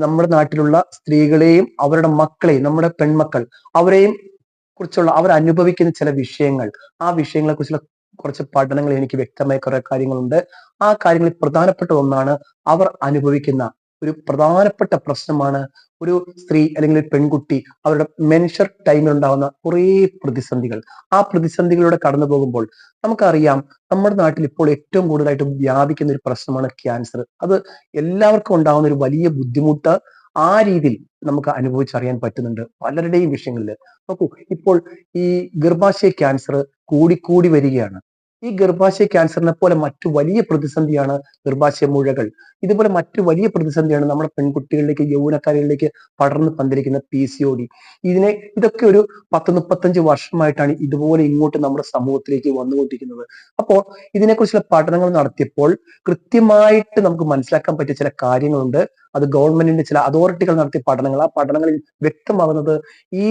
നമ്മുടെ നാട്ടിലുള്ള സ്ത്രീകളെയും അവരുടെ മക്കളെയും നമ്മുടെ പെൺമക്കൾ അവരെയും കുറിച്ചുള്ള അവർ അനുഭവിക്കുന്ന ചില വിഷയങ്ങൾ. ആ വിഷയങ്ങളെ കുറിച്ചുള്ള കുറച്ച് പഠനങ്ങൾ എനിക്ക് വ്യക്തമായ കുറെ കാര്യങ്ങളുണ്ട്. ആ കാര്യങ്ങളിൽ പ്രധാനപ്പെട്ട ഒന്നാണ് അവർ അനുഭവിക്കുന്ന ഒരു പ്രധാനപ്പെട്ട പ്രശ്നമാണ് ഒരു സ്ത്രീ അല്ലെങ്കിൽ ഒരു പെൺകുട്ടി അവരുടെ മെൻഷർ ടൈമിൽ ഉണ്ടാകുന്ന കുറേ പ്രതിസന്ധികൾ. ആ പ്രതിസന്ധികളിലൂടെ കടന്നു പോകുമ്പോൾ നമുക്കറിയാം നമ്മുടെ നാട്ടിൽ ഇപ്പോൾ ഏറ്റവും കൂടുതലായിട്ട് വ്യാപിക്കുന്ന ഒരു പ്രശ്നമാണ് ക്യാൻസർ. അത് എല്ലാവർക്കും ഉണ്ടാകുന്ന ഒരു വലിയ ബുദ്ധിമുട്ട് ആ രീതിയിൽ നമുക്ക് അനുഭവിച്ചറിയാൻ പറ്റുന്നുണ്ട് പലരുടെയും വിഷയങ്ങളിൽ. നോക്കൂ ഇപ്പോൾ ഈ ഗർഭാശയ ക്യാൻസർ കൂടിക്കൂടി വരികയാണ്. ഈ ഗർഭാശയ ക്യാൻസറിനെ പോലെ മറ്റു വലിയ പ്രതിസന്ധിയാണ് ഗർഭാശയ മുഴകൾ. ഇതുപോലെ മറ്റു വലിയ പ്രതിസന്ധിയാണ് നമ്മുടെ പെൺകുട്ടികളിലേക്ക് യൗവനക്കാരികളിലേക്ക് പടർന്നു പന്തിരിക്കുന്ന പി സി ഒ ഡി ഇതിനെ ഇതൊക്കെ ഒരു പത്ത് മുപ്പത്തഞ്ച് വർഷമായിട്ടാണ് ഇതുപോലെ ഇങ്ങോട്ട് നമ്മുടെ സമൂഹത്തിലേക്ക് വന്നുകൊണ്ടിരിക്കുന്നത്. അപ്പോൾ ഇതിനെക്കുറിച്ചുള്ള പഠനങ്ങൾ നടത്തിയപ്പോൾ കൃത്യമായിട്ട് നമുക്ക് മനസ്സിലാക്കാൻ പറ്റിയ ചില കാര്യങ്ങളുണ്ട്. അത് ഗവൺമെന്റിന്റെ ചില അതോറിറ്റികൾ നടത്തിയ പഠനങ്ങൾ. ആ പഠനങ്ങളിൽ വ്യക്തമാകുന്നത് ഈ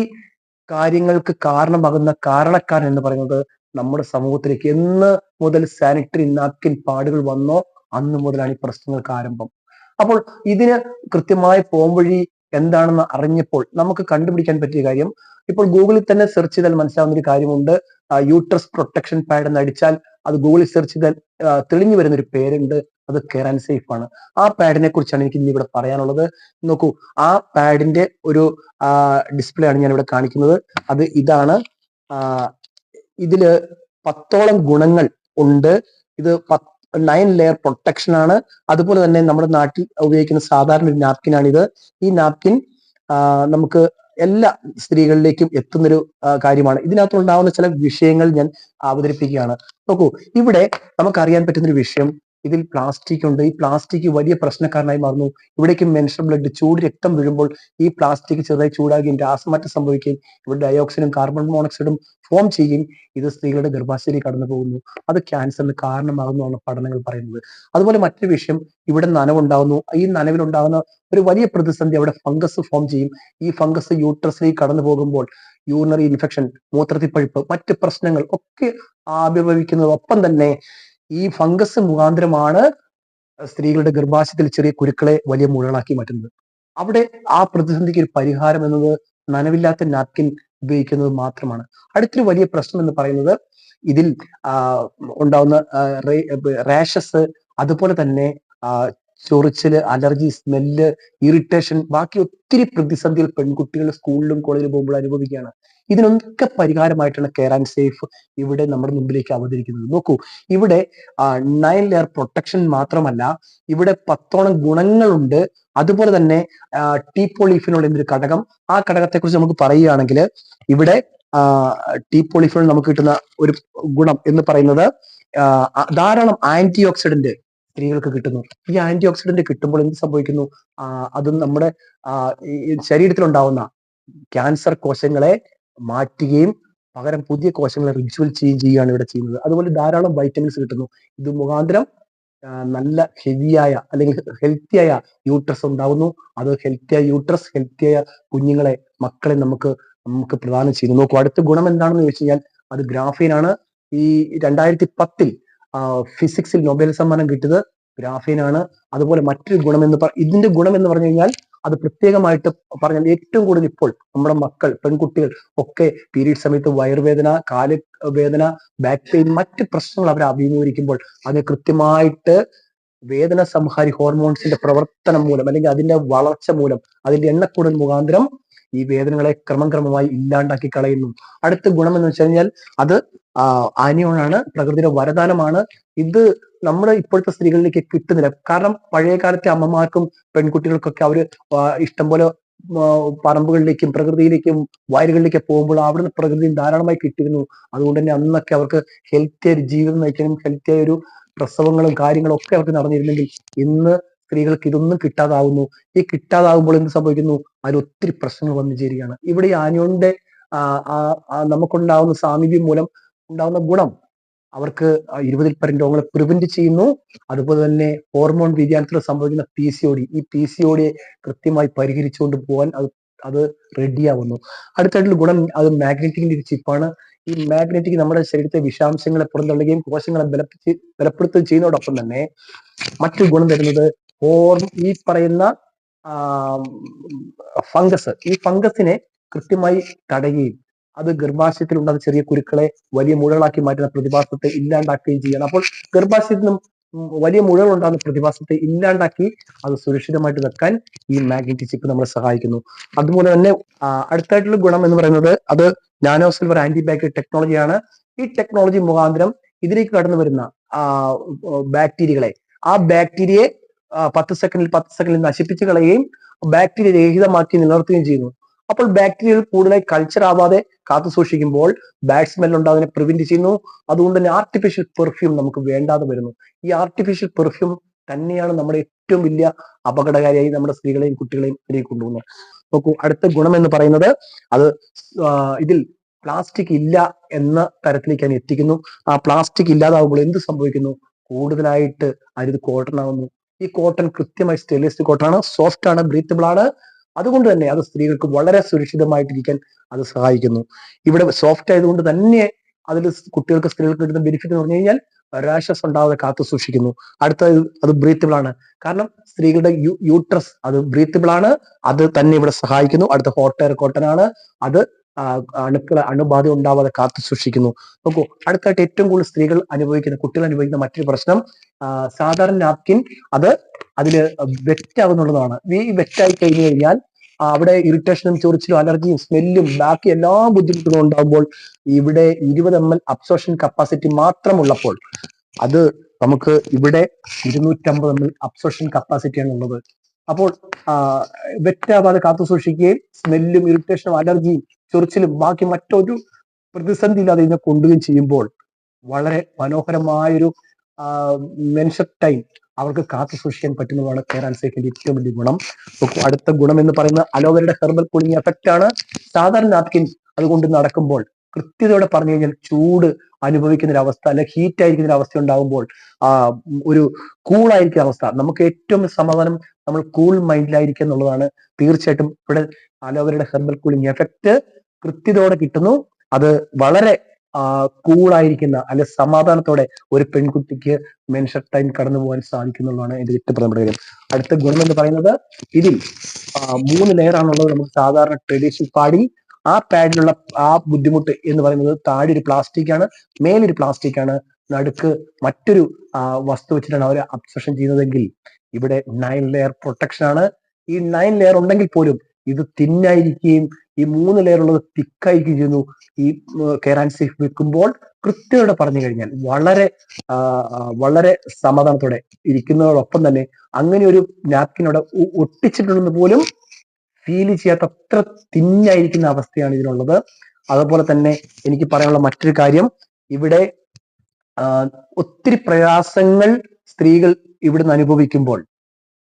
കാര്യങ്ങൾക്ക് കാരണമാകുന്ന കാരണക്കാരൻ എന്ന് പറയുന്നത് നമ്മുടെ സമൂഹത്തിലേക്ക് എന്ന് മുതൽ സാനിറ്ററി നാപ്കിൻ പാടുകൾ വന്നോ അന്ന് മുതലാണ് ഈ പ്രശ്നങ്ങൾക്ക് ആരംഭം. അപ്പോൾ ഇതിന് കൃത്യമായ പോംവഴി എന്താണെന്ന് അറിഞ്ഞപ്പോൾ നമുക്ക് കണ്ടുപിടിക്കാൻ പറ്റിയ കാര്യം ഇപ്പോൾ ഗൂഗിളിൽ തന്നെ സെർച്ച് ചെയ്താൽ മനസ്സിലാവുന്ന ഒരു കാര്യമുണ്ട്. യൂട്രസ് പ്രൊട്ടക്ഷൻ പാഡ് എന്ന് അടിച്ചാൽ അത് ഗൂഗിളിൽ സെർച്ച് ചെയ്താൽ തെളിഞ്ഞു വരുന്ന ഒരു പേരുണ്ട്. അത് കെയർ ആൻഡ് സേഫ് ആണ്. ആ പാഡിനെ കുറിച്ചാണ് എനിക്ക് ഇന്ന് ഇവിടെ പറയാനുള്ളത്. നോക്കൂ ആ പാഡിന്റെ ഒരു ഡിസ്പ്ലേ ആണ് ഞാൻ ഇവിടെ കാണിക്കുന്നത്. അത് ഇതാണ് ഇതിൽ പത്തോളം ഗുണങ്ങൾ ഉണ്ട്. ഇത് നയൻ ലെയർ പ്രൊട്ടക്ഷൻ ആണ്. അതുപോലെ തന്നെ നമ്മുടെ നാട്ടിൽ ഉപയോഗിക്കുന്ന സാധാരണ ഒരു നാപ്കിൻ ആണിത് ഈ നാപ്കിൻ നമുക്ക് എല്ലാ സ്ത്രീകളിലേക്കും എത്തുന്നൊരു കാര്യമാണ്. ഇതിനകത്ത് ഉണ്ടാകുന്ന ചില വിഷയങ്ങൾ ഞാൻ അവതരിപ്പിക്കുകയാണ്. നോക്കൂ ഇവിടെ നമുക്ക് അറിയാൻ പറ്റുന്ന ഒരു വിഷയം ഇതിൽ പ്ലാസ്റ്റിക് ഉണ്ട്. ഈ പ്ലാസ്റ്റിക് വലിയ പ്രശ്നക്കാരനായി മാറുന്നു. ഇവിടേക്ക് മെൻഷൻ ബ്ലഡ് ചൂട് രക്തം വീഴുമ്പോൾ ഈ പ്ലാസ്റ്റിക് ചെറുതായി ചൂടാകുകയും രാസമാറ്റം സംഭവിക്കുകയും ഇവിടെ ഡയോക്സിനും കാർബൺ മോണോക്സൈഡും ഫോം ചെയ്യുകയും ഇത് സ്ത്രീകളുടെ ഗർഭാശയത്തിൽ കടന്നു പോകുന്നു. അത് ക്യാൻസറിന് കാരണമാകുന്നതാണ് പഠനങ്ങൾ പറയുന്നത്. അതുപോലെ മറ്റൊരു വിഷയം ഇവിടെ നനവുണ്ടാകുന്നു ഈ നനവിലുണ്ടാകുന്ന ഒരു വലിയ പ്രതിസന്ധി അവിടെ ഫംഗസ് ഫോം ചെയ്യും. ഈ ഫംഗസ് യൂട്രസിലേക്ക് കടന്നു പോകുമ്പോൾ യൂറിനറി ഇൻഫെക്ഷൻ മൂത്രത്തിപ്പഴുപ്പ് മറ്റ് പ്രശ്നങ്ങൾ ഒക്കെ ആവിർഭവിക്കുന്നതോടൊപ്പം തന്നെ ഈ ഫംഗസ് മുഖാന്തരമാണ് സ്ത്രീകളുടെ ഗർഭാശയത്തിൽ ചെറിയ കുരുക്കളെ വലിയ മുഴകളാക്കി മാറ്റുന്നത്. അവിടെ ആ പ്രതിസന്ധിക്ക് ഒരു പരിഹാരം എന്നത് നനവില്ലാത്ത നാപ്കിൻ ഉപയോഗിക്കുന്നത് മാത്രമാണ്. അടുത്തൊരു വലിയ പ്രശ്നം എന്ന് പറയുന്നത് ഇതിൽ ഉണ്ടാവുന്ന റാഷസ് അതുപോലെ തന്നെ ചൊറിച്ചിൽ അലർജി സ്മെല്ല് ഇറിറ്റേഷൻ ബാക്കി ഒത്തിരി പ്രതിസന്ധികൾ പെൺകുട്ടികൾ സ്കൂളിലും കോളേജിലും പോകുമ്പോൾ അനുഭവിക്കുകയാണ്. ഇതിനൊക്കെ പരിഹാരമായിട്ടാണ് കെയർ ആൻഡ് സേഫ് ഇവിടെ നമ്മുടെ മുമ്പിലേക്ക് അവതരിക്കുന്നത്. നോക്കൂ ഇവിടെ നയൻ ലെയർ പ്രൊട്ടക്ഷൻ മാത്രമല്ല ഇവിടെ പത്തോളം ഗുണങ്ങളുണ്ട്. അതുപോലെ തന്നെ ടീ പോളിഫിനോൾ എന്നൊരു ഘടകം. ആ ഘടകത്തെ കുറിച്ച് നമുക്ക് പറയുകയാണെങ്കിൽ ഇവിടെ ടീ പോളിഫിനോൾ നമുക്ക് കിട്ടുന്ന ഒരു ഗുണം എന്ന് പറയുന്നത് ധാരാളം ആന്റി ഓക്സിഡന്റ് സ്ത്രീകൾക്ക് കിട്ടുന്നു. ഈ ആന്റി ഓക്സിഡന്റ് കിട്ടുമ്പോൾ എന്ത് സംഭവിക്കുന്നു? അത് നമ്മുടെ ശരീരത്തിലുണ്ടാവുന്ന ക്യാൻസർ കോശങ്ങളെ മാറ്റുകയും പകരം പുതിയ കോശങ്ങളെ റിച്വൽ ചെയ്യുകയും ചെയ്യുകയാണ് ഇവിടെ ചെയ്യുന്നത്. അതുപോലെ ധാരാളം വൈറ്റമിൻസ് കിട്ടുന്നു. ഇത് മുഖാന്തരം നല്ല ഹെവിയായ അല്ലെങ്കിൽ ഹെൽത്തിയായ യൂട്രസ് ഉണ്ടാകുന്നു അത് ഹെൽത്തിയായ യൂട്രസ് ഹെൽത്തിയായ കുഞ്ഞുങ്ങളെ മക്കളെ നമുക്ക് നമുക്ക് പ്രദാനം ചെയ്യുന്നു. നോക്കൂ അടുത്ത ഗുണം എന്താണെന്ന് ചോദിച്ചു കഴിഞ്ഞാൽ അത് ഗ്രാഫീനാണ് ഈ രണ്ടായിരത്തി പത്തിൽ ഫിസിക്സിൽ നൊബേൽ സമ്മാനം കിട്ടിയത് ഗ്രാഫീനാണ് അതുപോലെ മറ്റൊരു ഗുണം എന്ന് പറ ഇതിന്റെ ഗുണം എന്ന് പറഞ്ഞു കഴിഞ്ഞാൽ അത് പ്രത്യേകമായിട്ട് പറഞ്ഞാൽ ഏറ്റവും കൂടുതൽ ഇപ്പോൾ നമ്മുടെ മക്കൾ പെൺകുട്ടികൾ ഒക്കെ പീരീഡ് സമയത്ത് വയറുവേദന കാൽ വേദന ബാക്ക് പെയിൻ മറ്റ് പ്രശ്നങ്ങൾ അവർ അഭിമുഖീകരിക്കുമ്പോൾ അത് കൃത്യമായിട്ട് വേദന സംഹാരി ഹോർമോൺസിന്റെ പ്രവർത്തനം മൂലം അല്ലെങ്കിൽ അതിന്റെ വളർച്ച മൂലം അതിന്റെ എണ്ണക്കൂടൽ മുഖാന്തരം ഈ വേദനകളെ ക്രമം ക്രമമായി ഇല്ലാണ്ടാക്കി കളയുന്നു. അടുത്ത ഗുണം എന്ന് വെച്ച് കഴിഞ്ഞാൽ അത് ആനിയോണാണ് പ്രകൃതിയുടെ വരദാനമാണ്. ഇത് നമ്മുടെ ഇപ്പോഴത്തെ സ്ത്രീകളിലേക്ക് കിട്ടുന്നില്ല. കാരണം പഴയ കാലത്തെ അമ്മമാർക്കും പെൺകുട്ടികൾക്കൊക്കെ അവർ ഇഷ്ടംപോലെ പറമ്പുകളിലേക്കും പ്രകൃതിയിലേക്കും വയലുകളിലേക്കും പോകുമ്പോൾ അവിടുന്ന് പ്രകൃതി ധാരാളമായി കിട്ടിയിരുന്നു. അതുകൊണ്ട് തന്നെ അന്നൊക്കെ അവർക്ക് ഹെൽത്തി ഒരു ജീവിതം നയിക്കാനും ഹെൽത്തി ആയ ഒരു പ്രസവങ്ങളും കാര്യങ്ങളും ഒക്കെ അവർക്ക് നടന്നിരുന്നെങ്കിൽ ഇന്ന് സ്ത്രീകൾക്ക് ഇതൊന്നും കിട്ടാതാവുന്നു. ഈ കിട്ടാതാവുമ്പോൾ എന്ത് സംഭവിക്കുന്നു? അതിൽ ഒത്തിരി പ്രശ്നങ്ങൾ വന്നു ചേരുകയാണ്. ഇവിടെ ഈ ആനിയോണിന്റെ നമുക്കുണ്ടാവുന്ന സാമീപ്യം മൂലം ഉണ്ടാവുന്ന ഗുണം അവർക്ക് ഇരുപതിൽ പരം രോഗങ്ങളെ പ്രിവെന്റ് ചെയ്യുന്നു. അതുപോലെ തന്നെ ഹോർമോൺ വ്യതിയാനത്തിൽ സംഭവിക്കുന്ന പി സി ഒ ഡി ഈ പി സി ഒ ഡിയെ കൃത്യമായി പരിഹരിച്ചുകൊണ്ട് പോകാൻ അത് അത് റെഡിയാവുന്നു അടുത്തായിട്ടുള്ള ഗുണം അത് മാഗ്നറ്റിക്കിന്റെ ഒരു ചിപ്പാണ് ഈ മാഗ്നറ്റിക് നമ്മുടെ ശരീരത്തെ വിഷാംശങ്ങളെ പുറന്തള്ളുകയും കോശങ്ങളെ ബലപ്പെടുത്തി ബലപ്പെടുത്തുകയും ചെയ്യുന്നതോടൊപ്പം തന്നെ മറ്റൊരു ഗുണം തരുന്നത് ഹോർ ഈ പറയുന്ന ഫംഗസ് ഈ ഫംഗസിനെ കൃത്യമായി തടയുകയും അത് ഗർഭാശയത്തിൽ ഉണ്ടാകുന്ന ചെറിയ കുരുക്കളെ വലിയ മുഴകളാക്കി മാറ്റുന്ന പ്രതിഭാസത്തെ ഇല്ലാണ്ടാക്കുകയും ചെയ്യണം. അപ്പോൾ ഗർഭാശയത്തിൽ നിന്നും വലിയ മുഴകൾ ഉണ്ടാകുന്ന പ്രതിഭാസത്തെ ഇല്ലാണ്ടാക്കി അത് സുരക്ഷിതമായിട്ട് വെക്കാൻ ഈ മാഗ്നറ്റിക് ചിപ്പ് നമ്മളെ സഹായിക്കുന്നു. അതുപോലെ തന്നെ അടുത്തായിട്ടുള്ള ഗുണം എന്ന് പറയുന്നത് അത് നാനോ സിൽവർ ആന്റിബയോട്ടിക് ടെക്നോളജിയാണ്. ഈ ടെക്നോളജി മുഖാന്തരം ഇതിലേക്ക് കടന്നു വരുന്ന ബാക്ടീരിയകളെ ആ ബാക്ടീരിയയെ പത്ത് സെക്കൻഡിൽ പത്ത് സെക്കൻഡിൽ നശിപ്പിച്ച് കളയുകയും ബാക്ടീരിയ രഹിതമാക്കി നിലനിർത്തുകയും ചെയ്യുന്നു. അപ്പോൾ ബാക്ടീരിയകൾ കൂടുതലായി കൾച്ചർ ആവാതെ കാത്തു സൂക്ഷിക്കുമ്പോൾ ബാഡ് സ്മെൽ ഉണ്ടാകുന്നതിനെ പ്രിവെന്റ് ചെയ്യുന്നു. അതുകൊണ്ട് തന്നെ ആർട്ടിഫിഷ്യൽ പെർഫ്യൂം നമുക്ക് വേണ്ടാതെ വരുന്നു. ഈ ആർട്ടിഫിഷ്യൽ പെർഫ്യൂം തന്നെയാണ് നമ്മുടെ ഏറ്റവും വലിയ അപകടകാരിയായി നമ്മുടെ സ്ത്രീകളെയും കുട്ടികളെയും ഇതിലേക്ക് കൊണ്ടുപോകുന്നത്. നോക്കൂ അടുത്ത ഗുണം എന്ന് പറയുന്നത് അത് ഇതിൽ പ്ലാസ്റ്റിക് ഇല്ല എന്ന തരത്തിലേക്ക് ഞാൻ എത്തിക്കുന്നു. ആ പ്ലാസ്റ്റിക് ഇല്ലാതാവുമ്പോൾ എന്ത് സംഭവിക്കുന്നു? കൂടുതലായിട്ട് അരിത് കോട്ടൺ ആവുന്നു. ഈ കോട്ടൺ കൃത്യമായി സ്റ്റെയിൻലെസ് കോട്ടൺ ആണ് സോഫ്റ്റ് ആണ് ബ്രീത്തബിൾ ആണ്. അതുകൊണ്ട് തന്നെ അത് സ്ത്രീകൾക്ക് വളരെ സുരക്ഷിതമായിട്ടിരിക്കാൻ അത് സഹായിക്കുന്നു. ഇവിടെ സോഫ്റ്റ് ആയതുകൊണ്ട് തന്നെ അതിൽ കുട്ടികൾക്ക് സ്ത്രീകൾക്ക് കിട്ടുന്ന ബെനിഫിറ്റ് എന്ന് പറഞ്ഞു കഴിഞ്ഞാൽ റാഷസ് ഉണ്ടാവാതെ കാത്തു സൂക്ഷിക്കുന്നു. അടുത്ത അത് ബ്രീത്തബിൾ ആണ്. കാരണം സ്ത്രീകളുടെ യൂട്രസ് അത് ബ്രീത്തബിൾ ആണ്. അത് തന്നെ ഇവിടെ സഹായിക്കുന്നു. അടുത്ത ഹോട്ട് എയർ കോട്ടൺ ആണ്. അത് അണുക്കൾ അണുബാധ ഉണ്ടാവാതെ കാത്തു സൂക്ഷിക്കുന്നു. നോക്കൂ അടുത്തായിട്ട് ഏറ്റവും കൂടുതൽ സ്ത്രീകൾ അനുഭവിക്കുന്ന കുട്ടികൾ അനുഭവിക്കുന്ന മറ്റൊരു പ്രശ്നം സാധാരണ നാപ്കിൻ അത് അതിൽ വെറ്റാവുന്നുള്ളതാണ്. ഈ വെറ്റായി കഴിഞ്ഞു കഴിഞ്ഞാൽ അവിടെ ഇറിറ്റേഷനും ചൊറിച്ചിലും അലർജിയും സ്മെല്ലും ബാക്കി എല്ലാ ബുദ്ധിമുട്ടുകളും ഉണ്ടാകുമ്പോൾ ഇവിടെ ഇരുപത് എം എൽ അബ്സോർഷൻ കപ്പാസിറ്റി മാത്രമുള്ളപ്പോൾ അത് നമുക്ക് ഇവിടെ ഇരുന്നൂറ്റമ്പത് എം എൽ അബ്സോർഷൻ കപ്പാസിറ്റിയാണ് ഉള്ളത്. അപ്പോൾ വെറ്റാവാതെ കാത്തു സൂക്ഷിക്കുകയും സ്മെല്ലും ഇറിറ്റേഷനും അലർജിയും ചൊറിച്ചിലും ബാക്കി മറ്റൊരു പ്രതിസന്ധി ഇല്ലാതെ ഇതിനെ കൊണ്ടുകയും ചെയ്യുമ്പോൾ വളരെ മനോഹരമായൊരു മെൻഷൻ ടൈം അവർക്ക് കാത്തു സൂക്ഷിക്കാൻ പറ്റുന്നതാണ് കെയർ ആൻഡ് സേഫിന്റെ ഏറ്റവും വലിയ ഗുണം. അടുത്ത ഗുണം എന്ന് പറയുന്നത് അലോവേരയുടെ ഹെർബൽ കൂളിംഗ് എഫക്റ്റ് ആണ്. സാധാരണ നാപ്കിൻ അതുകൊണ്ട് നടക്കുമ്പോൾ കൃത്യതയോടെ പറഞ്ഞു കഴിഞ്ഞാൽ ചൂട് അനുഭവിക്കുന്ന ഒരു അവസ്ഥ അല്ലെങ്കിൽ ഹീറ്റ് ആയിരിക്കുന്ന ഒരു അവസ്ഥ ഉണ്ടാകുമ്പോൾ ആ ഒരു കൂൾ ആയിരിക്കുന്ന അവസ്ഥ. നമുക്ക് ഏറ്റവും സമാധാനം നമ്മൾ കൂൾ മൈൻഡിലായിരിക്കുക എന്നുള്ളതാണ്. തീർച്ചയായിട്ടും ഇവിടെ അലോവേരയുടെ ഹെർബൽ കൂളിംഗ് എഫക്റ്റ് കൃത്യതയോടെ കിട്ടുന്നു. അത് വളരെ കൂൾ ആയിരിക്കുന്ന അല്ലെ സമാധാനത്തോടെ ഒരു പെൺകുട്ടിക്ക് മെൻഷൻ ടൈം കടന്നു പോകാൻ സാധിക്കുന്നുള്ളതാണ് എന്റെ ഇഷ്ടപ്പെടുന്ന കാര്യം. അടുത്ത ഗുണം എന്ന് പറയുന്നത് ഇതിൽ മൂന്ന് ലെയർ ആണുള്ളത് നമുക്ക് സാധാരണ ട്രഡീഷണൽ പാടി ആ പാഡിലുള്ള ആ ബുദ്ധിമുട്ട് എന്ന് പറയുന്നത് താഴെ ഒരു പ്ലാസ്റ്റിക് ആണ് മേലൊരു പ്ലാസ്റ്റിക് ആണ് നടുക്ക് മറ്റൊരു വസ്തു വെച്ചിട്ടാണ് അവർ അബ്സർഷൻ ചെയ്യുന്നതെങ്കിൽ ഇവിടെ നയൻ ലെയർ പ്രൊട്ടക്ഷൻ ആണ്. ഈ നയൻ ലെയർ ഉണ്ടെങ്കിൽ പോലും ഇത് തിന്നായിരിക്കുകയും ഈ മൂന്ന് ലെയർ ഉള്ളത് തിക്കായിരിക്കുകയും ചെയ്യുന്നു. ഈ കെയർ സേഫ് വെക്കുമ്പോൾ കൃത്യതയോടെ പറഞ്ഞു കഴിഞ്ഞാൽ വളരെ വളരെ സമാധാനത്തോടെ ഇരിക്കുന്നതോടൊപ്പം തന്നെ അങ്ങനെ ഒരു നാപ്കിനോടെ ഒട്ടിച്ചിട്ടുണ്ടെന്ന് പോലും ഫീൽ ചെയ്യാത്ത അത്ര തിന്നായിരിക്കുന്ന അവസ്ഥയാണ് ഇതിനുള്ളത് അതുപോലെ തന്നെ എനിക്ക് പറയാനുള്ള മറ്റൊരു കാര്യം ഇവിടെ ഒത്തിരി പ്രയാസങ്ങൾ സ്ത്രീകൾ ഇവിടുന്ന് അനുഭവിക്കുമ്പോൾ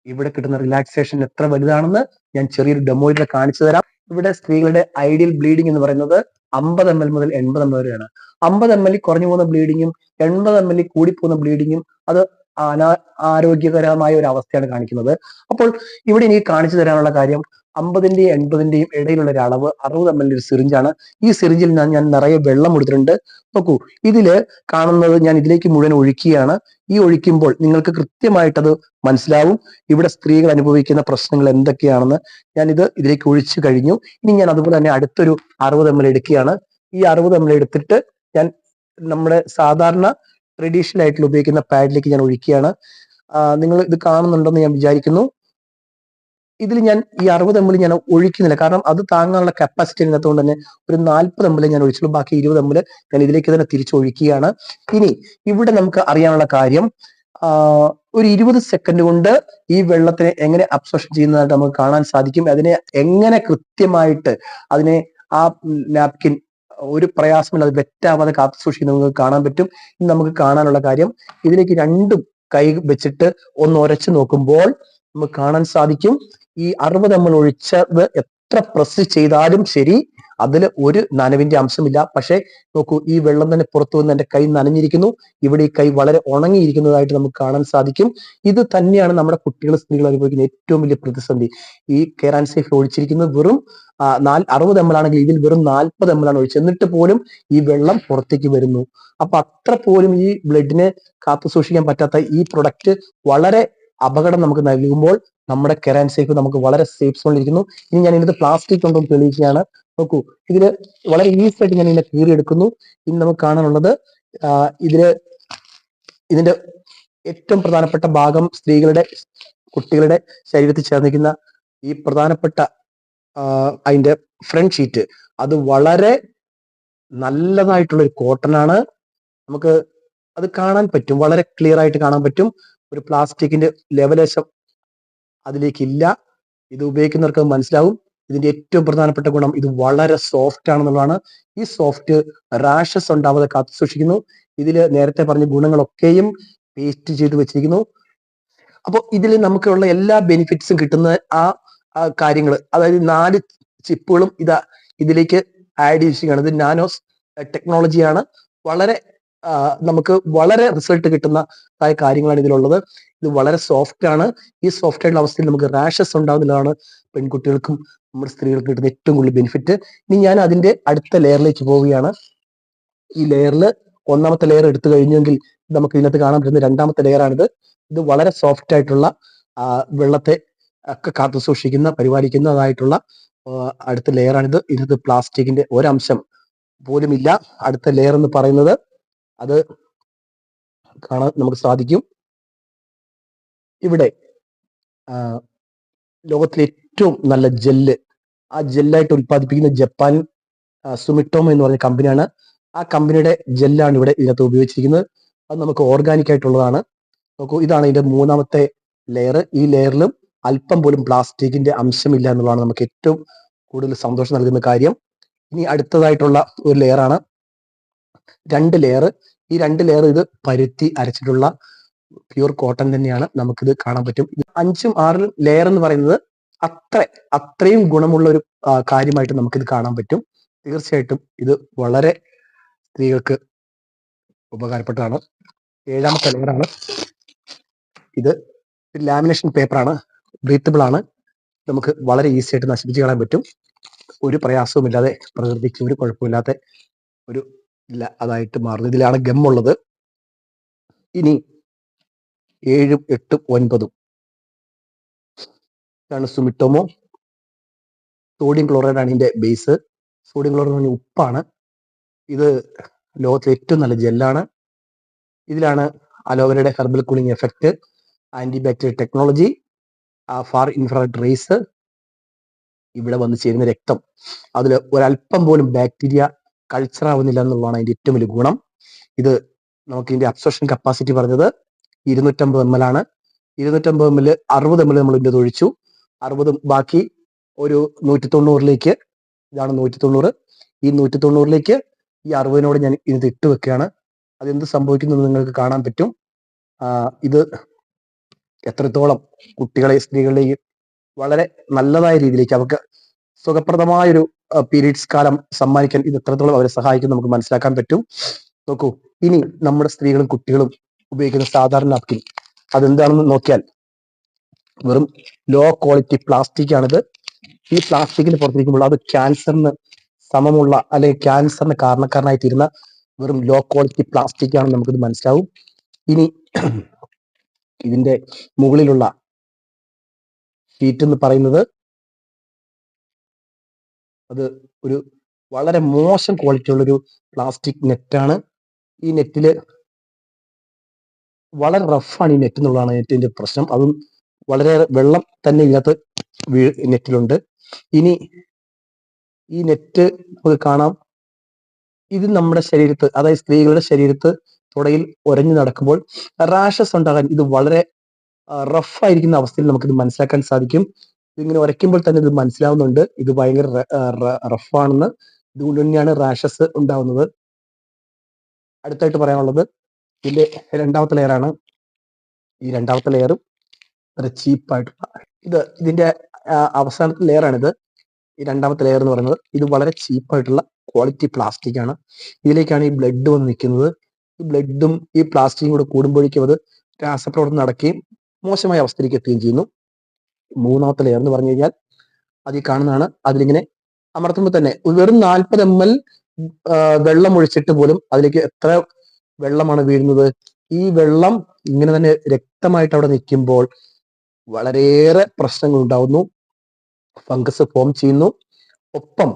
ഇവിടെ കിട്ടുന്ന റിലാക്സേഷൻ എത്ര വലുതാണെന്ന് ഞാൻ ചെറിയൊരു ഡെമോയിലൂടെ കാണിച്ചു തരാം. ഇവിടെ സ്ത്രീകളുടെ ഐഡിയൽ ബ്ലീഡിംഗ് എന്ന് പറയുന്നത് അമ്പത് എം എൽ മുതൽ എൺപത് എം എൽ വരെയാണ്. അമ്പത് എം എൽ കുറഞ്ഞു പോകുന്ന ബ്ലീഡിങ്ങും എൺപത് എം എൽ കൂടിപ്പോകുന്ന ബ്ലീഡിങ്ങും അത് അനാ ആരോഗ്യകരമായ ഒരു അവസ്ഥയാണ് കാണിക്കുന്നത്. അപ്പോൾ ഇവിടെ എനിക്ക് കാണിച്ചു തരാനുള്ള കാര്യം അമ്പതിന്റെയും എൺപതിന്റെയും ഇടയിലുള്ള ഒരു അളവ് അറുപത് എം എൽ ഒരു സിറിഞ്ചാണ് ഈ സിറിഞ്ചിൽ ഞാൻ ഞാൻ നിറയെ വെള്ളം എടുത്തിട്ടുണ്ട്. നോക്കൂ ഇതിൽ കാണുന്നത് ഞാൻ ഇതിലേക്ക് മുഴുവൻ ഒഴിക്കുകയാണ് ഈ ഒഴിക്കുമ്പോൾ നിങ്ങൾക്ക് കൃത്യമായിട്ടത് മനസ്സിലാവും. ഇവിടെ സ്ത്രീകൾ അനുഭവിക്കുന്ന പ്രശ്നങ്ങൾ എന്തൊക്കെയാണെന്ന് ഞാൻ ഇത് ഇതിലേക്ക് ഒഴിച്ചു കഴിഞ്ഞു. ഇനി ഞാൻ അതുപോലെ തന്നെ അടുത്തൊരു അറുപത് എം എൽ എടുക്കുകയാണ്. ഈ അറുപത് എം എൽ എടുത്തിട്ട് ഞാൻ നമ്മുടെ സാധാരണ ട്രഡീഷണൽ ആയിട്ടുള്ള ഉപയോഗിക്കുന്ന പാഡിലേക്ക് ഞാൻ ഒഴിക്കുകയാണ്. നിങ്ങൾ ഇത് കാണുന്നുണ്ടെന്ന് ഞാൻ വിചാരിക്കുന്നു. ഇതിൽ ഞാൻ ഈ അറുപത് എം ഞാൻ ഒഴിക്കുന്നില്ല. കാരണം അത് താങ്ങാനുള്ള കപ്പാസിറ്റി ഇല്ലാത്തതുകൊണ്ട് തന്നെ ഒരു നാൽപ്പത് എം ഞാൻ ഒഴിച്ചുള്ളൂ. ബാക്കി ഇരുപത് എം ഞാൻ ഇതിലേക്ക് തന്നെ തിരിച്ചൊഴിക്കുകയാണ്. ഇനി ഇവിടെ നമുക്ക് അറിയാനുള്ള കാര്യം ഒരു ഇരുപത് സെക്കൻഡ് കൊണ്ട് ഈ വെള്ളത്തിനെ എങ്ങനെ അബ്സോർഷൻ ചെയ്യുന്നതായിട്ട് നമുക്ക് കാണാൻ സാധിക്കും. അതിനെ എങ്ങനെ കൃത്യമായിട്ട് അതിനെ ആ നാപ്കിൻ ഒരു പ്രയാസമില്ല അത് വെറ്റാവാതെ കാത്തു നമുക്ക് കാണാൻ പറ്റും. ഇനി നമുക്ക് കാണാനുള്ള കാര്യം ഇതിലേക്ക് രണ്ടും കൈ വെച്ചിട്ട് ഒന്ന് ഉരച്ചു നോക്കുമ്പോൾ നമുക്ക് കാണാൻ സാധിക്കും. ഈ എം എൽ ഒഴിച്ചത് എത്ര പ്രസ് ചെയ്താലും ശരി അതിൽ ഒരു നനവിന്റെ അംശമില്ല. പക്ഷെ നോക്കൂ ഈ വെള്ളം തന്നെ പുറത്തു വന്ന് എന്റെ കൈ നനഞ്ഞിരിക്കുന്നു. ഇവിടെ ഈ കൈ വളരെ ഉണങ്ങിയിരിക്കുന്നതായിട്ട് നമുക്ക് കാണാൻ സാധിക്കും. ഇത് തന്നെയാണ് നമ്മുടെ കുട്ടികൾ സ്ത്രീകൾ അനുഭവിക്കുന്ന ഏറ്റവും വലിയ പ്രതിസന്ധി. ഈ കെയർ ആൻഡ് സേഫ് ഒഴിച്ചിരിക്കുന്നത് വെറും നാല് അറുപത് എം എൽ ആണെങ്കിൽ ഇതിൽ വെറും നാൽപ്പത് എം എൽ ആണ് ഒഴിച്ചത്. എന്നിട്ട് പോലും ഈ വെള്ളം പുറത്തേക്ക് വരുന്നു. അപ്പൊ അത്ര പോലും ഈ ബ്ലഡിനെ കാത്തു സൂക്ഷിക്കാൻ പറ്റാത്ത ഈ പ്രൊഡക്റ്റ് വളരെ അപകടം നമുക്ക് നൽകുമ്പോൾ നമ്മുടെ കെറാൻ സേഫ് നമുക്ക് വളരെ സേഫ് സോണിലിരിക്കുന്നു ഇനി ഞാൻ ഇതിനകത്ത് പ്ലാസ്റ്റിക് കൊണ്ടും തെളിയിക്കുകയാണ്. നോക്കൂ ഇതിൽ വളരെ ഈസി ആയിട്ട് ഞാൻ ഇതിനെ കീറിയെടുക്കുന്നു ഇനി നമുക്ക് കാണാനുള്ളത് ഇതിൽ ഇതിന്റെ ഏറ്റവും പ്രധാനപ്പെട്ട ഭാഗം സ്ത്രീകളുടെ കുട്ടികളുടെ ശരീരത്തിൽ ചേർന്നിരിക്കുന്ന ഈ പ്രധാനപ്പെട്ട അതിന്റെ ഫ്രണ്ട് ഷീറ്റ് അത് വളരെ നല്ലതായിട്ടുള്ള ഒരു കോട്ടൺ ആണ്. നമുക്ക് അത് കാണാൻ പറ്റും. വളരെ ക്ലിയർ ആയിട്ട് കാണാൻ പറ്റും. ഒരു പ്ലാസ്റ്റിക്കിന്റെ ലെവലേശം അതിലേക്കില്ല. ഇത് ഉപയോഗിക്കുന്നവർക്ക് മനസ്സിലാവും. ഇതിന്റെ ഏറ്റവും പ്രധാനപ്പെട്ട ഗുണം ഇത് വളരെ സോഫ്റ്റ് ആണെന്നുള്ളതാണ്. ഈ സോഫ്റ്റ് റാഷസ് ഉണ്ടാവാതെ കാത്തു സൂക്ഷിക്കുന്നു. ഇതിൽ നേരത്തെ പറഞ്ഞ ഗുണങ്ങളൊക്കെയും പേസ്റ്റ് ചെയ്ത് വെച്ചിരിക്കുന്നു. അപ്പോൾ ഇതിൽ നമുക്കുള്ള എല്ലാ ബെനിഫിറ്റ്സും കിട്ടുന്ന ആ കാര്യങ്ങൾ അതായത് നാല് ചിപ്പുകളും ഇതാ ഇതിലേക്ക് ആഡ് ചെയ്തിരിക്കുകയാണ്. ഇത് നാനോസ് ടെക്നോളജിയാണ് വളരെ നമുക്ക് വളരെ റിസൾട്ട് കിട്ടുന്ന കാര്യങ്ങളാണ് ഇതിലുള്ളത്. ഇത് വളരെ സോഫ്റ്റ് ആണ്. ഈ സോഫ്റ്റ് ആയിട്ടുള്ള അവസ്ഥയിൽ നമുക്ക് റാഷസ് ഉണ്ടാകുന്നതാണ് പെൺകുട്ടികൾക്കും നമ്മുടെ സ്ത്രീകൾക്കും കിട്ടുന്ന ഏറ്റവും കൂടുതൽ ബെനിഫിറ്റ് ഇനി ഞാൻ അതിന്റെ അടുത്ത ലെയറിലേക്ക് പോവുകയാണ്. ഈ ലെയറിൽ ഒന്നാമത്തെ ലെയർ എടുത്തു കഴിഞ്ഞെങ്കിൽ നമുക്ക് ഇതിനകത്ത് കാണാൻ പറ്റുന്ന രണ്ടാമത്തെ ലെയർ ആണിത്. ഇത് വളരെ സോഫ്റ്റ് ആയിട്ടുള്ള വെള്ളത്തെ ഒക്കെ കാത്തു സൂക്ഷിക്കുന്ന പരിപാലിക്കുന്നതായിട്ടുള്ള അടുത്ത ലെയർ ആണിത്. ഇതിനകത്ത് പ്ലാസ്റ്റിക്കിന്റെ ഒരംശം പോലുമില്ല. അടുത്ത ലെയർ എന്ന് പറയുന്നത് അത് കാണാൻ നമുക്ക് സാധിക്കും. ഇവിടെ ലോകത്തിലെ ഏറ്റവും നല്ല ജെല്ല് ആ ജെല്ലായിട്ട് ഉൽപ്പാദിപ്പിക്കുന്ന ജപ്പാൻ സുമിട്ടോമോ എന്ന് പറഞ്ഞ കമ്പനിയാണ്. ആ കമ്പനിയുടെ ജെല്ലാണ് ഇവിടെ ഇതിനകത്ത് ഉപയോഗിച്ചിരിക്കുന്നത്. അത് നമുക്ക് ഓർഗാനിക് ആയിട്ടുള്ളതാണ്. നോക്കൂ ഇതാണ് ഇതിന്റെ മൂന്നാമത്തെ ലെയർ ഈ ലെയറിലും അല്പം പോലും പ്ലാസ്റ്റിക്കിന്റെ അംശമില്ല എന്നുള്ളതാണ് നമുക്ക് ഏറ്റവും കൂടുതൽ സന്തോഷം നൽകുന്ന കാര്യം. ഇനി അടുത്തതായിട്ടുള്ള ഒരു ലെയറാണ് രണ്ട് ലെയർ ഈ രണ്ട് ലെയർ ഇത് പരുത്തി അരച്ചിട്ടുള്ള പ്യൂർ കോട്ടൺ തന്നെയാണ് നമുക്കിത് കാണാൻ പറ്റും. അഞ്ചും ആറും ലെയർ എന്ന് പറയുന്നത് അത്ര അത്രയും ഗുണമുള്ള ഒരു കാര്യമായിട്ട് നമുക്കിത് കാണാൻ പറ്റും. തീർച്ചയായിട്ടും ഇത് വളരെ സ്ത്രീകൾക്ക് ഉപകാരപ്പെട്ടതാണ്. ഏഴാമത്തെ ലെയറാണ് ഇത് ലാമിനേഷൻ പേപ്പറാണ് ബ്രീത്തബിൾ ആണ്. നമുക്ക് വളരെ ഈസി ആയിട്ട് നശിപ്പിച്ച് കളയാൻ പറ്റും. ഒരു പ്രയാസവും ഇല്ലാതെ പ്രകൃതിക്ക് ഒരു കുഴപ്പമില്ലാത്ത ഒരു ഇല്ല അതായിട്ട് മാറുന്നു ഇതിലാണ് ഗമ്മുള്ളത്. ഇനി ഏഴും എട്ടും ഒൻപതും. ഇതാണ് സുമിട്ടോമോ. സോഡിയം ക്ലോറൈഡ് ആണ് ഇതിന്റെ ബേസ്. സോഡിയം ക്ലോറൈഡ് പറഞ്ഞ ഉപ്പാണ്. ഇത് ലോകത്തിലെ ഏറ്റവും നല്ല ജെല്ലാണ്. ഇതിലാണ് അലോവരയുടെ herbal cooling effect anti bacterial technology far infrared rays ഇവിടെ വന്ന് ചേരുന്ന രക്തം. അതിൽ ഒരല്പം പോലും ബാക്ടീരിയ കൾച്ചർ ആവുന്നില്ല എന്നുള്ളതാണ് അതിന്റെ ഏറ്റവും വലിയ ഗുണം. ഇത് നമുക്ക് ഇതിന്റെ അബ്സോർഷൻ കപ്പാസിറ്റി പറഞ്ഞത് ഇരുന്നൂറ്റമ്പത് എം എൽ ആണ്. ഇരുന്നൂറ്റമ്പത് എം എൽ അറുപത് എം എൽ നമ്മൾ ഇതിന്റെ ഒഴിച്ചു. അറുപത് ബാക്കി ഒരു നൂറ്റി തൊണ്ണൂറിലേക്ക് ഇതാണ് നൂറ്റി തൊണ്ണൂറ് ഈ നൂറ്റി തൊണ്ണൂറിലേക്ക് ഈ അറുപതിനോട് ഞാൻ ഇത് ഇട്ട് വെക്കുകയാണ്. അതെന്ത് സംഭവിക്കുന്നു നിങ്ങൾക്ക് കാണാൻ പറ്റും. ഇത് എത്രത്തോളം കുട്ടികളെ സ്ത്രീകളെയും വളരെ നല്ലതായ രീതിയിലേക്ക് അവർക്ക് സുഖപ്രദമായൊരു പീരീഡ്സ് കാലം സമ്മാനിക്കാൻ ഇത് എത്രത്തോളം അവരെ സഹായിക്കും നമുക്ക് മനസ്സിലാക്കാൻ പറ്റും. നോക്കൂ ഇനി നമ്മുടെ സ്ത്രീകളും കുട്ടികളും ഉപയോഗിക്കുന്ന സാധാരണ നാപ്കിൻ അതെന്താണെന്ന് നോക്കിയാൽ വെറും ലോ ക്വാളിറ്റി പ്ലാസ്റ്റിക് ആണിത്. ഈ പ്ലാസ്റ്റിക്കിന് പുറത്തിരിക്കുമ്പോൾ അത് ക്യാൻസറിന് സമമുള്ള അല്ലെങ്കിൽ ക്യാൻസറിന് കാരണക്കാരനായി തീരുന്ന വെറും ലോ ക്വാളിറ്റി പ്ലാസ്റ്റിക് ആണെന്ന് നമുക്കിത് മനസ്സിലാവും. ഇനി ഇതിന്റെ മുകളിലുള്ള ഷീറ്റ് എന്ന് പറയുന്നത് അത് ഒരു വളരെ മോശം ക്വാളിറ്റി ഉള്ളൊരു പ്ലാസ്റ്റിക് നെറ്റാണ് ഈ നെറ്റിൽ വളരെ റഫാണ് ഈ നെറ്റ് എന്നുള്ളതാണ് നെറ്റിന്റെ പ്രശ്നം. അതും വളരെ വെള്ളം തന്നെ ഇതിനകത്ത് നെറ്റിലുണ്ട്. ഇനി ഈ നെറ്റ് നമുക്ക് കാണാം. ഇത് നമ്മുടെ ശരീരത്ത് അതായത് സ്ത്രീകളുടെ ശരീരത്ത് തുടയിൽ ഉരഞ്ഞു നടക്കുമ്പോൾ റാഷസ് ഉണ്ടാകാൻ ഇത് വളരെ റഫായിരിക്കുന്ന അവസ്ഥയിൽ നമുക്കിത് മനസ്സിലാക്കാൻ സാധിക്കും. ഇതിങ്ങനെ ഉരയ്ക്കുമ്പോൾ തന്നെ ഇത് മനസ്സിലാവുന്നുണ്ട്. ഇത് ഭയങ്കര റഫാണെന്ന്. ഇതുകൊണ്ട് തന്നെയാണ് റാഷസ് ഉണ്ടാവുന്നത്. അടുത്തായിട്ട് പറയാനുള്ളത് ഇതിന്റെ രണ്ടാമത്തെ ലെയറാണ് ഈ രണ്ടാമത്തെ ലെയറും വളരെ ചീപ്പായിട്ടുള്ള ഇത് ഇതിന്റെ അവസാനത്തെ ലെയറാണിത് ഈ രണ്ടാമത്തെ ലെയർ എന്ന് പറയുന്നത് ഇത് വളരെ ചീപ്പായിട്ടുള്ള ക്വാളിറ്റി പ്ലാസ്റ്റിക് ആണ്. ഇതിലേക്കാണ് ഈ ബ്ലഡ് വന്ന് നിൽക്കുന്നത്. ഈ ബ്ലഡും ഈ പ്ലാസ്റ്റിക്കും കൂടെ കൂടുമ്പോഴേക്കും അത് രാസപ്രവർത്തനം നടക്കുകയും മോശമായ അവസ്ഥയിലേക്ക് എത്തുകയും ചെയ്യുന്നു. മൂന്നാമത്തെ ലെയർ എന്ന് പറഞ്ഞു കഴിഞ്ഞാൽ അത് ഈ കാണുന്നതാണ്. അതിലിങ്ങനെ അമർത്തുമ്പോൾ തന്നെ വെറും നാൽപ്പത് എം എൽ വെള്ളം ഒഴിച്ചിട്ട് പോലും അതിലേക്ക് എത്ര വെള്ളമാണ് വീഴുന്നത്? ഈ വെള്ളം ഇങ്ങനെ തന്നെ രക്തമായിട്ട് അവിടെ നിൽക്കുമ്പോൾ വളരെയേറെ പ്രശ്നങ്ങൾ ഉണ്ടാവുന്നു. ഫംഗസ് ഫോം ചെയ്യുന്നു. ഒപ്പം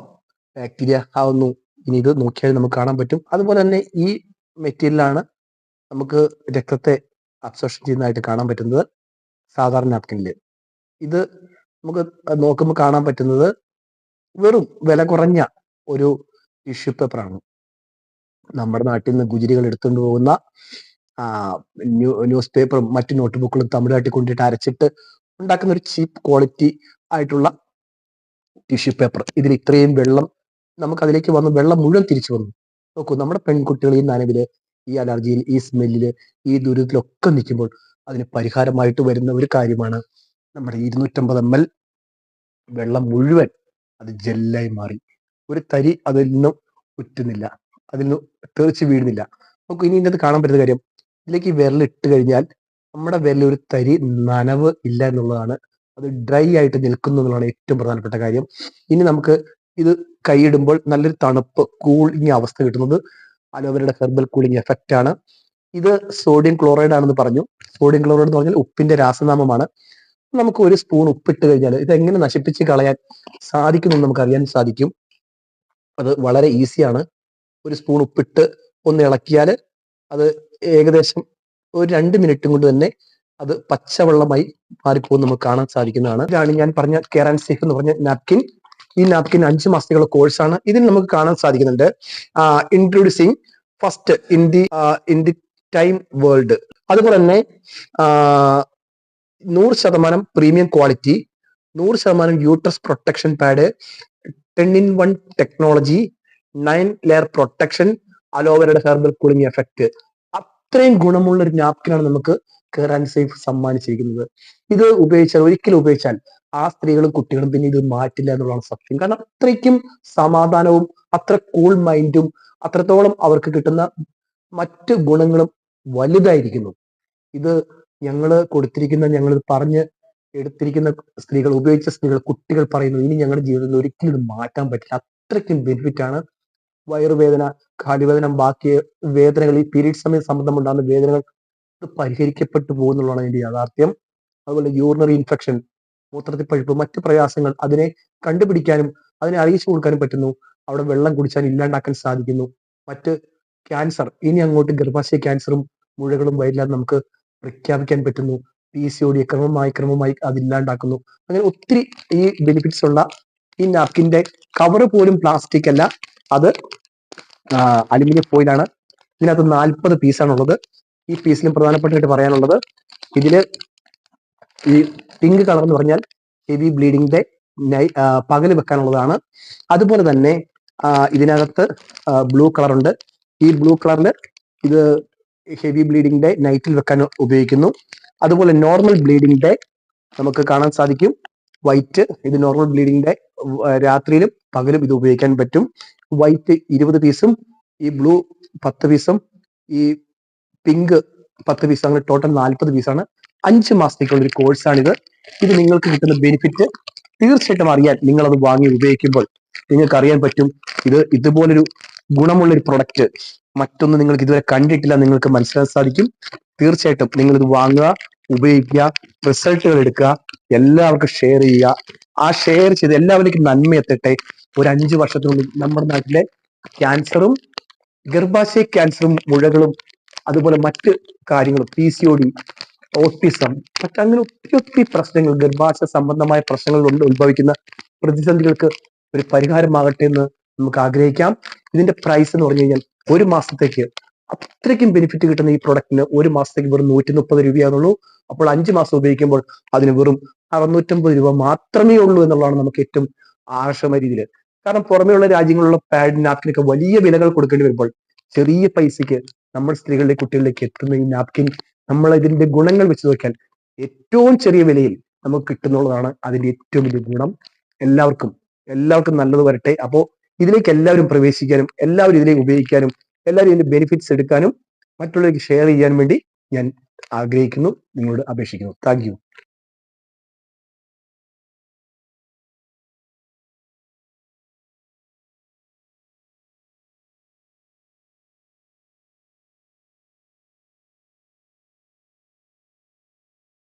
ബാക്ടീരിയ ആവുന്നു. ഇനി ഇത് നോക്കിയാൽ നമുക്ക് കാണാൻ പറ്റും. അതുപോലെ തന്നെ ഈ മെറ്റീരിയലാണ് നമുക്ക് രക്തത്തെ അബ്സോർഷൻ ചെയ്യുന്നതായിട്ട് കാണാൻ പറ്റുന്നത്. സാധാരണ നാപ്കിനിൽ ഇത് നമുക്ക് നോക്കുമ്പോൾ കാണാൻ പറ്റുന്നത് വെറും വില കുറഞ്ഞ ഒരു ടിഷ്യൂ പേപ്പറാണ് നമ്മുടെ നാട്ടിൽ നിന്ന് ഗുജരികൾ എടുത്തുകൊണ്ട് പോകുന്ന ന്യൂസ് പേപ്പറും മറ്റു നോട്ട്ബുക്കുകളും തമിഴ്നാട്ടിൽ കൊണ്ടിട്ട് അരച്ചിട്ട് ഉണ്ടാക്കുന്ന ഒരു ചീപ്പ് ക്വാളിറ്റി ആയിട്ടുള്ള ടിഷ്യൂ പേപ്പർ ഇതിൽ ഇത്രയും വെള്ളം നമുക്ക് അതിലേക്ക് വന്ന് വെള്ളം മുഴുവൻ തിരിച്ചു വന്നു. നോക്കൂ നമ്മുടെ പെൺകുട്ടികൾ ഈ നനവിൽ ഈ അലർജിയിൽ ഈ സ്മെല്ലിൽ ഈ ദുരിതത്തിലൊക്കെ നിൽക്കുമ്പോൾ അതിന് പരിഹാരമായിട്ട് വരുന്ന ഒരു കാര്യമാണ് നമ്മുടെ ഇരുന്നൂറ്റമ്പത് എം എൽ വെള്ളം മുഴുവൻ അത് ജെല്ലായി മാറി. ഒരു തരി അതിൽ നിന്നും ഉറ്റുന്നില്ല അതിൽ നിന്ന് തെറിച്ച് വീഴുന്നില്ല. നമുക്ക് ഇനി ഇതിനകത്ത് കാണാൻ പറ്റുന്ന കാര്യം ഇതിലേക്ക് ഈ ഇട്ട് കഴിഞ്ഞാൽ നമ്മുടെ വിരലിൽ ഒരു തരി നനവ് ഇല്ല എന്നുള്ളതാണ്. അത് ഡ്രൈ ആയിട്ട് നിൽക്കുന്നു എന്നുള്ളതാണ് ഏറ്റവും പ്രധാനപ്പെട്ട കാര്യം. ഇനി നമുക്ക് ഇത് കൈയിടുമ്പോൾ നല്ലൊരു തണുപ്പ് കൂളിംഗ് അവസ്ഥ കിട്ടുന്നത് അലോവേരയുടെ ഹെർബൽ കൂളിംഗ് എഫക്റ്റ് ആണ് ഇത് സോഡിയം ക്ലോറൈഡ് ആണെന്ന് പറഞ്ഞു. സോഡിയം ക്ലോറൈഡ് എന്ന് പറഞ്ഞാൽ ഉപ്പിന്റെ രാസനാമമാണ്. നമുക്ക് ഒരു സ്പൂൺ ഉപ്പിട്ട് കഴിഞ്ഞാൽ ഇത് എങ്ങനെ നശിപ്പിച്ച് കളയാൻ സാധിക്കുമെന്ന് നമുക്ക് അറിയാൻ സാധിക്കും. അത് വളരെ ഈസിയാണ് ഒരു സ്പൂൺ ഉപ്പിട്ട് ഒന്ന് ഇളക്കിയാൽ അത് ഏകദേശം ഒരു രണ്ട് മിനിറ്റും കൊണ്ട് തന്നെ അത് പച്ചവെള്ളമായി മാറിപ്പോകും നമുക്ക് കാണാൻ സാധിക്കുന്നതാണ്. ഇതാണ് ഞാൻ പറഞ്ഞ കെയർ ആൻഡ് സേഫ് എന്ന് പറഞ്ഞ നാപ്കിൻ ഈ നാപ്കിൻ അഞ്ച് മാസത്തേക്കുള്ള കോഴ്സാണ് ഇതിൽ നമുക്ക് കാണാൻ സാധിക്കുന്നുണ്ട്. Introducing first in the in the time world അതുപോലെ തന്നെ നൂറ് ശതമാനം പ്രീമിയം ക്വാളിറ്റി നൂറ് ശതമാനം uterus protection pad ten in one technology nine layer protection അലോവേരയുടെ herbal cooling effect അത്രയും ഗുണമുള്ള ഒരു നാപ്കിനാണ് നമുക്ക് കെയർ ആൻഡ് സേഫ് സമ്മാനിച്ചിരിക്കുന്നത്. ഇത് ഉപയോഗിച്ചാൽ ഒരിക്കലും ഉപയോഗിച്ചാൽ ആ സ്ത്രീകളും കുട്ടികളും പിന്നെ ഇത് മാറ്റില്ല എന്നുള്ളതാണ് സത്യം. കാരണം അത്രയ്ക്കും സമാധാനവും അത്ര കൂൾ മൈൻഡും അത്രത്തോളം അവർക്ക് കിട്ടുന്ന മറ്റ് ഗുണങ്ങളും വലുതായിരിക്കുന്നു. ഇത് ഞങ്ങൾ കൊടുത്തിരിക്കുന്ന ഞങ്ങൾ പറഞ്ഞ് എടുത്തിരിക്കുന്ന സ്ത്രീകൾ ഉപയോഗിച്ച സ്ത്രീകൾ കുട്ടികൾ പറയുന്നു ഇനി ഞങ്ങളുടെ ജീവിതത്തിൽ ഒരിക്കലും മാറ്റാൻ പറ്റില്ല. അത്രയ്ക്കും ബെനിഫിറ്റ് ആണ്. വയറുവേദന കാലുവേദന ബാക്കി വേദനകൾ ഈ പീരീഡ് സമയ സംബന്ധമുണ്ടാകുന്ന വേദനകൾ ഇത് പരിഹരിക്കപ്പെട്ടു പോകുന്നുള്ളതാണ് അതിന്റെ യാഥാർത്ഥ്യം. അതുപോലെ യൂറിനറി ഇൻഫെക്ഷൻ മൂത്രത്തിൽ പഴുപ്പ് മറ്റു പ്രയാസങ്ങൾ അതിനെ കണ്ടുപിടിക്കാനും അതിനെ അറിയിച്ചു കൊടുക്കാനും പറ്റുന്നു. അവിടെ വെള്ളം കുടിച്ചാൽ ഇല്ലാണ്ടാക്കാൻ സാധിക്കുന്നു. മറ്റ് ക്യാൻസർ ഇനി അങ്ങോട്ട് ഗർഭാശയ ക്യാൻസറും മുഴകളും വരില്ലാതെ നമുക്ക് പ്രഖ്യാപിക്കാൻ പറ്റുന്നു. പി സി ഒ ഡി ക്രമമായി ക്രമമായി അതില്ലാണ്ടാക്കുന്നു. അങ്ങനെ ഒത്തിരി ഈ ബെനിഫിറ്റ്സ് ഉള്ള ഈ നാപ്കിന്റെ കവർ പോലും പ്ലാസ്റ്റിക് അല്ല. അത് അലുമിനിയം പോയിലാണ് ഇതിനകത്ത് നാൽപ്പത് പീസാണ് ഉള്ളത്. ഈ പീസിലും പ്രധാനപ്പെട്ടായിട്ട് പറയാനുള്ളത് ഇതിൽ ഈ പിങ്ക് കളർ എന്ന് പറഞ്ഞാൽ ഹെവി ബ്ലീഡിങ്ങിന്റെ പകൽ വെക്കാനുള്ളതാണ്. അതുപോലെ തന്നെ ഇതിനകത്ത് ബ്ലൂ കളർ ഉണ്ട്. ഈ ബ്ലൂ കളറിൽ ഇത് ഹെവി ബ്ലീഡിംഗ് ഡേ നൈറ്റിൽ വെക്കാൻ ഉപയോഗിക്കുന്നു. അതുപോലെ നോർമൽ ബ്ലീഡിംഗ് ഡേ നമുക്ക് കാണാൻ സാധിക്കും. വൈറ്റ് ഇത് നോർമൽ ബ്ലീഡിംഗ് ഡേ രാത്രിയിലും പകലും ഇത് ഉപയോഗിക്കാൻ പറ്റും. വൈറ്റ് ഇരുപത് പീസും ഈ ബ്ലൂ പത്ത് പീസും ഈ പിങ്ക് പത്ത് പീസ് അങ്ങനെ ടോട്ടൽ നാൽപ്പത് പീസാണ് അഞ്ച് മാസത്തേക്കുള്ള ഒരു കോഴ്സാണിത് ഇത് നിങ്ങൾക്ക് കിട്ടുന്ന ബെനിഫിറ്റ് തീർച്ചയായിട്ടും അറിയാൻ നിങ്ങൾ അത് വാങ്ങി ഉപയോഗിക്കുമ്പോൾ നിങ്ങൾക്ക് അറിയാൻ പറ്റും. ഇത് ഇതുപോലൊരു ഗുണമുള്ള ഒരു പ്രൊഡക്റ്റ് മറ്റൊന്നും നിങ്ങൾക്ക് ഇതുവരെ കണ്ടിട്ടില്ല നിങ്ങൾക്ക് മനസ്സിലാക്കാൻ സാധിക്കും. തീർച്ചയായിട്ടും നിങ്ങൾ ഇത് വാങ്ങുക ഉപയോഗിക്കുക റിസൾട്ടുകൾ എടുക്കുക എല്ലാവർക്കും ഷെയർ ചെയ്യുക. ആ ഷെയർ ചെയ്ത് എല്ലാവരിലേക്കും നന്മ എത്തട്ടെ. ഒരു അഞ്ചു വർഷത്തിനുള്ളിൽ നമ്മുടെ നാട്ടിലെ ക്യാൻസറും ഗർഭാശയ ക്യാൻസറും മുഴകളും അതുപോലെ മറ്റ് കാര്യങ്ങളും P C O D autism മറ്റങ്ങനെ ഒത്തിരി ഒത്തിരി പ്രശ്നങ്ങൾ ഗർഭാശയ സംബന്ധമായ പ്രശ്നങ്ങൾ കൊണ്ട് ഉത്ഭവിക്കുന്ന പ്രതിസന്ധികൾക്ക് ഒരു പരിഹാരമാകട്ടെ എന്ന് നമുക്ക് ആഗ്രഹിക്കാം. ഇതിന്റെ പ്രൈസ് എന്ന് പറഞ്ഞു കഴിഞ്ഞാൽ ഒരു മാസത്തേക്ക് അത്രയ്ക്കും ബെനിഫിറ്റ് കിട്ടുന്ന ഈ പ്രൊഡക്റ്റിന് ഒരു മാസത്തേക്ക് വെറും നൂറ്റി മുപ്പത് രൂപയാണുള്ളൂ അപ്പോൾ അഞ്ച് മാസം ഉപയോഗിക്കുമ്പോൾ അതിന് വെറും അറുന്നൂറ്റമ്പത് രൂപ മാത്രമേ ഉള്ളൂ എന്നുള്ളതാണ് നമുക്ക് ഏറ്റവും ആകർഷകമായ രീതിയിൽ കാരണം പുറമെയുള്ള രാജ്യങ്ങളിലുള്ള പാഡ് നാപ്കിനൊക്കെ വലിയ വിലകൾ കൊടുക്കേണ്ടി വരുമ്പോൾ ചെറിയ പൈസയ്ക്ക് നമ്മൾ സ്ത്രീകളുടെ കുട്ടികളിലേക്ക് എത്തുന്ന ഈ നാപ്കിൻ നമ്മൾ ഇതിന്റെ ഗുണങ്ങൾ വെച്ച് നോക്കിയാൽ ഏറ്റവും ചെറിയ വിലയിൽ നമുക്ക് കിട്ടുന്നുള്ളതാണ് അതിന്റെ ഏറ്റവും വലിയ ഗുണം. എല്ലാവർക്കും എല്ലാവർക്കും നല്ലത് വരട്ടെ. അപ്പോ ഇതിലേക്ക് എല്ലാവരും പ്രവേശിക്കാനും എല്ലാവരും ഇതിലേക്ക് ഉപയോഗിക്കാനും എല്ലാവരും ഇതിന്റെ ബെനിഫിറ്റ്സ് എടുക്കാനും മറ്റുള്ളവർക്ക് ഷെയർ ചെയ്യാൻ വേണ്ടി ഞാൻ ആഗ്രഹിക്കുന്നു. നിങ്ങളോട് അപേക്ഷിക്കുന്നു. താങ്ക്